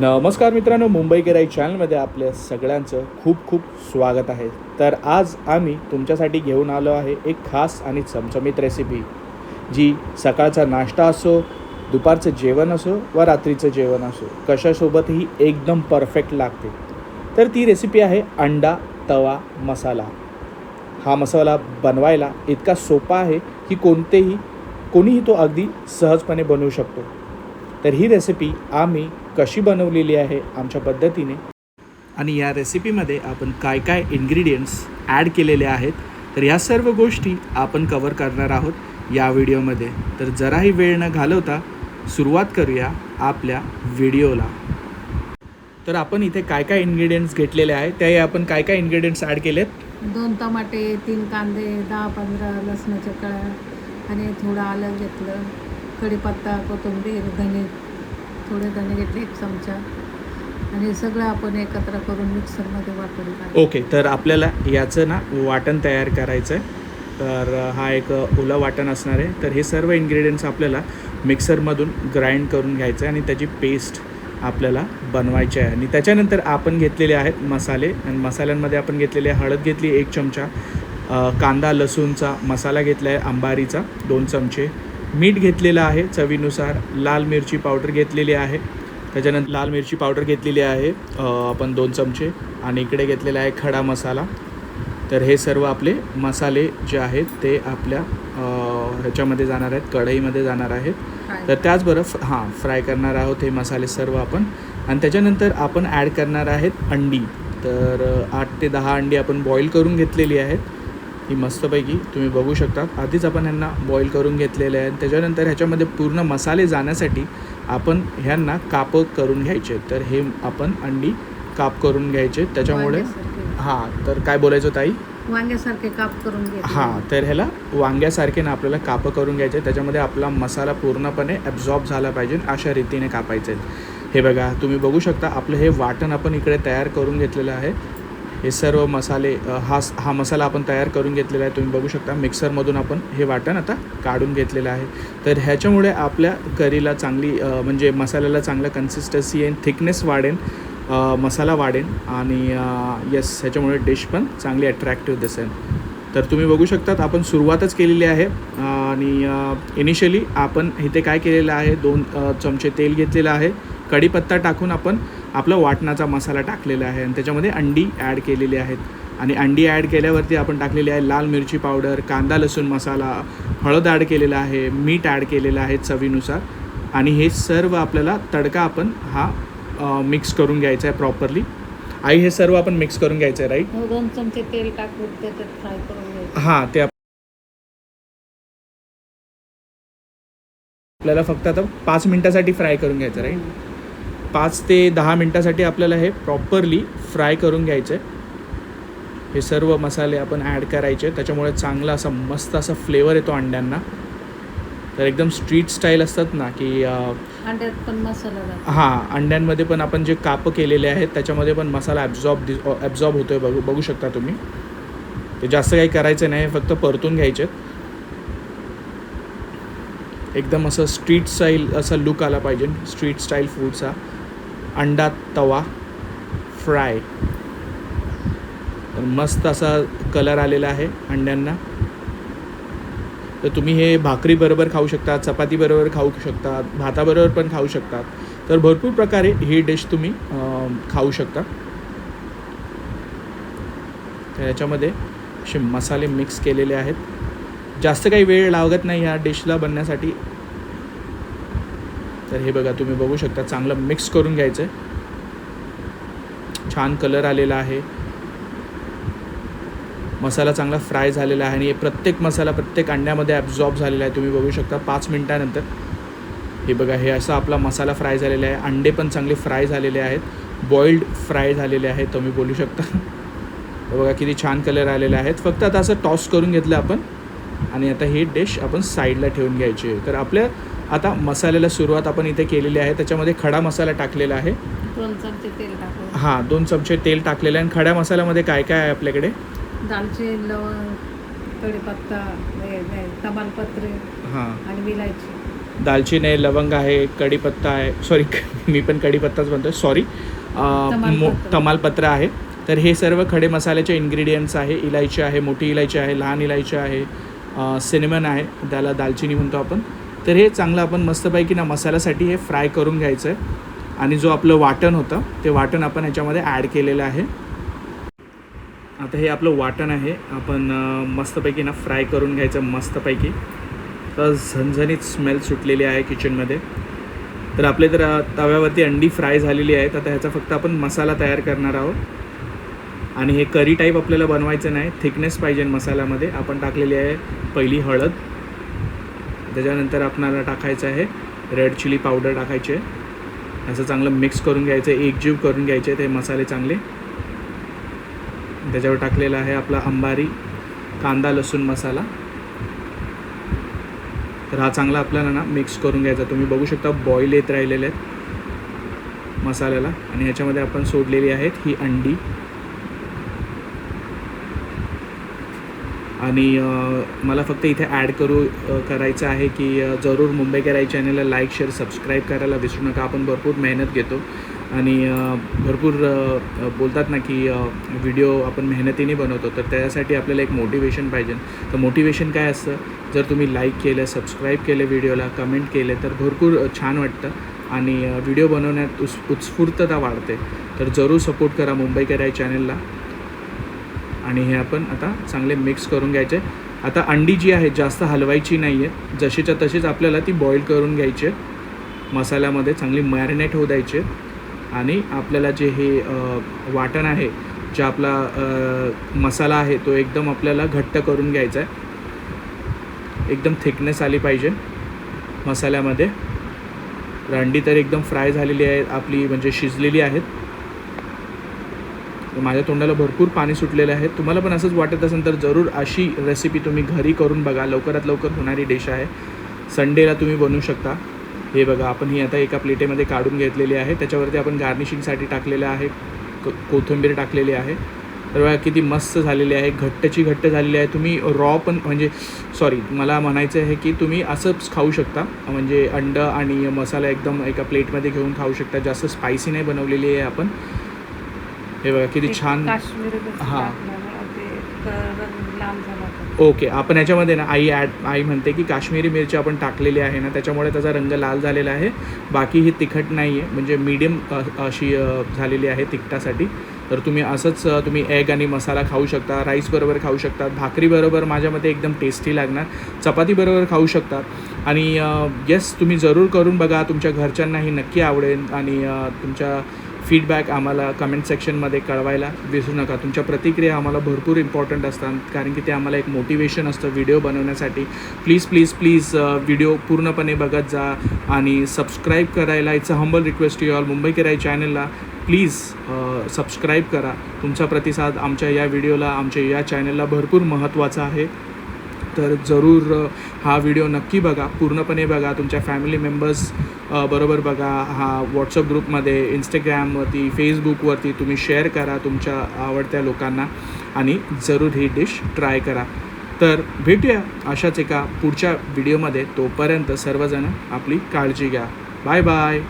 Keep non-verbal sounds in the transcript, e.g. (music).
नमस्कार मित्रांनो मुंबई गिराई चॅनलमध्ये आपल्या सगळ्यांचं खूप खूप स्वागत आहे. तर आज आम्ही तुमच्यासाठी घेऊन आलो आहे एक खास आणि चमचमीत रेसिपी जी सकाळचा नाश्ता असो दुपारचं जेवण असो व रात्रीचं जेवण असो कशासोबतही एकदम परफेक्ट लागते. तर ती रेसिपी आहे अंडा तवा मसाला. हा मसाला बनवायला इतका सोपा आहे की कोणतेही कोणीही तो अगदी सहजपणे बनवू शकतो. तर ही रेसिपी आम्ही कशी बनवलेली आहे आमच्या पद्धतीने आणि या रेसिपीमध्ये आपण काय काय इन्ग्रेडियंट्स ॲड केलेले आहेत तर या सर्व गोष्टी आपण कवर करणार आहोत या व्हिडिओमध्ये तर जराही वेळ न घालवता सुरुवात करूया आपल्या व्हिडिओला तर आपण इथे काय काय इन्ग्रेडियंट्स घेतलेले आहे त्याही आपण काय काय इन्ग्रेडियंट्स ॲड केलेत? दोन टमाटे तीन कांदे दहा पंधरा लसणाच्या कळ्या आणि थोडं आलं घेतलं. कढीपत्ता कोथिंबीर धने थोडे धने घेतले एक चमचा. आणि हे सगळं आपण एकत्र करून मिक्सरमध्ये वाटून काढू ओके तर आपल्याला याचं ना वाटण तयार करायचं आहे तर हा एक ओला वाटण असणार आहे. तर हे सर्व इन्ग्रेडियंट्स आपल्याला मिक्सरमधून ग्राइंड करून घ्यायचं आहे आणि त्याची पेस्ट आपल्याला बनवायची आहे. आणि त्याच्यानंतर आपण घेतलेले आहेत मसाले. आणि मसाल्यांमध्ये आपण घेतलेले हळद घेतली एक चमचा अ, कांदा लसूणचा मसाला घेतला आहे अंबारीचा दोन चमचे मीठ घेतलेलं आहे चवीनुसार. लाल मिरची पावडर घेतलेली आहे. त्याच्यानंतर लाल मिरची पावडर घेतलेली आहे आपण दोन चमचे. आणि इकडे घेतलेला आहे खडा मसाला. तर हे सर्व आपले मसाले जे आहेत ते आपल्या ह्याच्यामध्ये जाणार आहेत कढईमध्ये जाणार आहेत. तर त्याचबरोबर हां फ्राय करणार आहोत हे मसाले सर्व आपण. आणि त्याच्यानंतर आपण ॲड करणार आहेत अंडी. तर आठ ते दहा अंडी आपण बॉईल करून घेतलेली आहेत. ही मस्तपैकी तुम्ही बघू शकता. आधीच आपण ह्यांना बॉईल करून घेतलेले आहेत. त्याच्यानंतर ह्याच्यामध्ये पूर्ण मसाले जाण्यासाठी आपण ह्यांना कापं करून घ्यायचे. तर हे आपण अंडी काप करून घ्यायचे. त्याच्यामुळे हां तर काय बोलायचं ताई? वांग्यासारखे काप करून हां तर ह्याला वांग्यासारखे ना आपल्याला कापं करून घ्यायचे. त्याच्यामध्ये आपला मसाला पूर्णपणे ॲब्झॉर्ब झाला पाहिजे. अशा रीतीने कापायचे हे बघा तुम्ही बघू शकता आपलं हे वाटण आपण इकडे तयार करून घेतलेलं आहे. हे सर्व मसाले हा हा मसाला आपण तयार करून घेतलेला आहे. तुम्ही बघू शकता मिक्सरमधून आपण हे वाटण आता काढून घेतलेलं आहे. तर ह्याच्यामुळे आपल्या करीला चांगली म्हणजे मसाल्याला चांगला कन्सिस्टन्सी येईन थिकनेस वाढेन मसाला वाढेल आणि यस ह्याच्यामुळे डिश पण चांगली अट्रॅक्टिव्ह दिसेल. तर तुम्ही बघू शकतात आपण सुरुवातच केलेली आहे. आणि इनिशियली आपण इथे काय केलेलं आहे दोन चमचे तेल घेतलेलं आहे. कढीपत्ता टाकून आपण आपला वाटणाचा मसाला टाकलेला आहे. आणि त्याच्यामध्ये अंडी ॲड केलेली आहेत. आणि अंडी ॲड केल्यावरती आपण टाकलेली आहे लाल मिरची पावडर कांदा लसूण मसाला हळद ॲड केलेला आहे मीठ ॲड केलेलं आहे चवीनुसार. आणि हे सर्व आपल्याला तडका आपण हा मिक्स करून घ्यायचा आहे प्रॉपरली आई हे सर्व आपण मिक्स करून घ्यायचं आहे राईट हो, दोन चमचे तेल टाकून त्याच्यात फ्राय करून घ्यायचं. हां ते आप- आपल्याला फक्त आता पाच मिनटासाठी फ्राय करून घ्यायचं राईट पाच ते दहा मिनटासाठी आपल्याला हे प्रॉपरली फ्राय करून घ्यायचं आहे हे सर्व मसाले आपण ॲड करायचे. त्याच्यामुळे चांगला असा मस्त असा फ्लेवर येतो अंड्यांना. तर एकदम स्ट्रीट स्टाईल असतात ना की हां अंड्यांमध्ये पण आपण जे कापं केलेले आहेत त्याच्यामध्ये पण मसाला ॲब्झॉर्ब दि ॲब्झॉर्ब होतो आहे बघू बघू शकता तुम्ही. ते जास्त काही करायचं नाही फक्त परतून घ्यायचे. एकदम असं स्ट्रीट स्टाईल असा लुक आला पाहिजे. स्ट्रीट स्टाईल फूडचा अंडा तवा फ्राय. तर मस्त असा कलर आलेला आहे अंड्यांना. तर तुम्ही हे भाकरीबरोबर खाऊ शकता चपातीबरोबर खाऊ शकता भाताबरोबर पण खाऊ शकतात तर भरपूर प्रकारे ही डिश तुम्ही खाऊ शकता. तर याच्यामध्ये असे मसाले मिक्स केलेले आहेत. जास्त काही वेळ लागत नाही ह्या डिशला बनण्यासाठी. तर हे बघा तुम्ही बघू शकता चांगलं मिक्स करून घ्यायचं आहे छान कलर आलेला आहे. मसाला चांगला फ्राय झालेला आहे आणि हे प्रत्येक मसाला प्रत्येक अंड्यामध्ये ॲब्झॉर्ब झालेला आहे. तुम्ही बघू शकता पाच मिनटानंतर. हे बघा हे असा आपला मसाला फ्राय झालेला आहे. अंडे पण चांगले फ्राय झालेले आहेत. बॉइल्ड फ्राय झालेले आहेत तुम्ही बोलू शकता. बघा किती छान कलर आलेले आहेत फक्त आता असं टॉस करून घेतलं आपण. आणि आता ही डिश आपण साईडला ठेवून घ्यायची आहे. तर आपल्या आता मसाल्याला सुरुवात आपण इथे केलेली आहे. त्याच्यामध्ये खडा मसाला टाकलेला आहे. दोन चमचे तेल हां दोन चमचे तेल टाकलेलं आहे. आणि खड्या मसाल्यामध्ये काय काय आहे आपल्याकडे? दालचिनी लवंग कढीपत्ता तमालपत्रे हां. आणि विलायची. दालचिनी आहे लवंग आहे कढीपत्ता आहे. सॉरी (laughs) मी पण कढीपत्ताच म्हणतो सॉरी. तमालपत्र. आहे. तर हे सर्व खडे मसाल्याचे इन्ग्रेडियंट्स आहे. इलायची आहे मोठी इलायची आहे लहान इलायची आहे. सिनेमन आहे. त्याला दालचिनी म्हणतो आपण. तर हे चांगलं आपण मस्तपैकी ना मसाल्यासाठी हे फ्राय करून घ्यायचं आहे आणि जो आपलं वाटण होतं ते वाटण आपण ह्याच्यामध्ये ॲड केलेलं आहे. आता हे आपलं वाटण आहे. आपण मस्तपैकी ना फ्राय करून घ्यायचं मस्तपैकी. तर झणझणीत स्मेल सुटलेली आहे किचनमध्ये तर आपले तर तव्यावरती अंडी फ्राय झालेली आहेत. आता ह्याचा फक्त आपण मसाला तयार करणार आहोत. आणि हे करी टाईप आपल्याला बनवायचं नाही. थिकनेस पाहिजे मसाल्यामध्ये. आपण टाकलेली आहे पहिली हळद. त्याच्यानंतर आपणाला टाकायचं आहे रेड चिली पावडर टाकायची. आहे असं चांगलं मिक्स करून घ्यायचं आहे एकजीव करून घ्यायचे ते मसाले चांगले. त्याच्यावर टाकलेला आहे आपला अंबारी कांदा लसूण मसाला. तर हा चांगला आपल्याला ना मिक्स करून घ्यायचा. तुम्ही बघू शकता बॉईल येत राहिलेले आहेत मसाल्याला. आणि ह्याच्यामध्ये आपण सोडलेली आहेत ही अंडी. आणि मला फक्त इथे ॲड करू करायचं आहे की जरूर मुंबई कराई चॅनलला लाईक शेअर सबस्क्राईब करायला विसरू नका. आपण भरपूर मेहनत घेतो. आणि भरपूर बोलतात ना की व्हिडिओ आपण मेहनतीने बनवतो. तर त्यासाठी आपल्याला एक मोटिवेशन पाहिजे. तर मोटिवेशन काय असतं? जर तुम्ही लाईक केलं सबस्क्राईब केलं व्हिडिओला कमेंट केले तर भरपूर छान वाटतं. आणि व्हिडिओ बनवण्यात उस उत्स्फूर्तता वाढते. तर जरूर सपोर्ट करा मुंबई कराई चॅनलला आणि हे आपण आता चांगले मिक्स करून घ्यायचे. आता अंडी जी आहे जास्त हलवायची नाही आहे जशीच्या तशीच आपल्याला ती बॉईल करून घ्यायची आहे मसाल्यामध्ये चांगली मॅरिनेट होऊ द्यायची आहे. आणि आपल्याला जे हे वाटण आहे जे आपला मसाला आहे तो एकदम आपल्याला घट्ट करून घ्यायचा आहे. एकदम थिकनेस आली पाहिजे मसाल्यामध्ये. अंडी तर एकदम फ्राय झालेली आहे आपली म्हणजे शिजलेली आहेत. माझ्या तोंडाला भरपूर पाणी सुटलेलं आहे. तुम्हाला पण असंच वाटत असेल तर जरूर अशी रेसिपी तुम्ही घरी करून बघा. लवकरात लवकर होणारी डिश आहे. संडेला तुम्ही बनवू शकता. हे बघा आपण ही आता एका प्लेटेमध्ये काढून घेतलेली आहे. त्याच्यावरती आपण गार्निशिंगसाठी टाकलेलं आहे. क- कोथिंबीर टाकलेली आहे. तर बघा किती मस्त झालेली आहे. घट्टची घट्ट झालेली आहे. तुम्ही रॉ पण म्हणजे सॉरी मला म्हणायचं आहे की तुम्ही असंच खाऊ शकता. म्हणजे अंड आणि मसाला एकदम एका प्लेटमध्ये घेऊन खाऊ शकता. जास्त स्पायसी नाही बनवलेली आहे आपण. हे बघा किती छान. हां. ओके आपण याच्यामध्ये ना आई ॲड आई म्हणते की काश्मीरी मिरची आपण टाकलेली आहे ना त्याच्यामुळे त्याचा रंग लाल झालेला आहे. बाकी ही तिखट नाही आहे म्हणजे मीडियम अशी झालेली आहे तिखटासाठी. तर तुम्ही असंच तुम्ही एग आणि मसाला खाऊ शकता राईसबरोबर खाऊ शकता भाकरीबरोबर माझ्या मते एकदम टेस्टी लागणार. चपातीबरोबर खाऊ शकता. आणि येस तुम्ही जरूर करून बघा तुमच्या घरच्यांनाही नक्की आवडेल आणि तुमच्या फीडबॅक आम्हाला कमेंट सेक्शनमध्ये कळवायला विसरू नका. तुमच्या प्रतिक्रिया आम्हाला भरपूर इम्पॉर्टंट असतात कारण की ते आम्हाला एक मोटिवेशन असतं व्हिडिओ बनवण्यासाठी. प्लीज प्लीज प्लीज व्हिडिओ पूर्णपणे बघत जा आणि सबस्क्राईब करायला it's a humble request you all Mumbai किराई चॅनलला प्लीज सबस्क्राईब करा. तुमचा प्रतिसाद आमच्या या व्हिडिओला आमच्या या चॅनलला भरपूर महत्त्वाचा आहे. तर जरूर हा व्हिडिओ नक्की बघा. पूर्णपणे बघा. तुमच्या फॅमिली मेंबर्स बरोबर बघा. हा व्हॉट्सअप ग्रुपमध्ये इंस्टाग्रामवरती फेसबुकवरती तुम्ही शेअर करा तुमच्या आवडत्या लोकांना आणि जरूर ही डिश ट्राय करा. तर भेटूया अशाच एका पुढच्या व्हिडिओमध्ये तोपर्यंत सर्वजण आपली काळजी घ्या. Bye bye